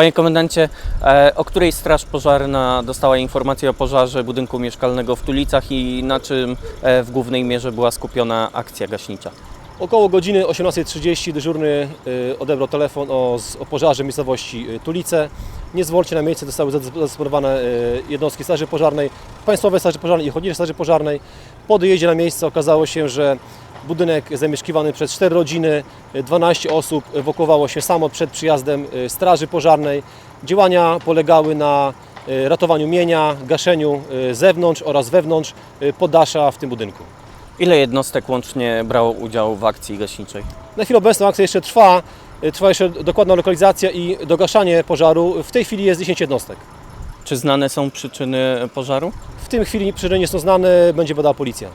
Panie komendancie, e, o której Straż Pożarna dostała informację o pożarze budynku mieszkalnego w Tulicach i na czym e, w głównej mierze była skupiona akcja gaśnicza? Około godziny 18.30 dyżurny y, odebrał telefon o, o pożarze miejscowości Tulice. Niezwolcie na miejsce zostały zad- zadysponowane jednostki Straży Pożarnej, Państwowej Straży Pożarnej i Ochotniczej Straży Pożarnej. Po dojeździe na miejsce okazało się, że budynek zamieszkiwany przez 4 rodziny, y, 12 osób ewakuowało się samo przed przyjazdem y, Straży Pożarnej. Działania polegały na y, ratowaniu mienia, gaszeniu y, zewnątrz oraz wewnątrz poddasza w tym budynku. Ile jednostek łącznie brało udział w akcji gaśniczej? Na chwilę obecną akcja jeszcze trwa. Trwa jeszcze dokładna lokalizacja i dogaszanie pożaru. W tej chwili jest 10 jednostek. Czy znane są przyczyny pożaru? W tym chwili przyczyny nie są znane, będzie badała policja.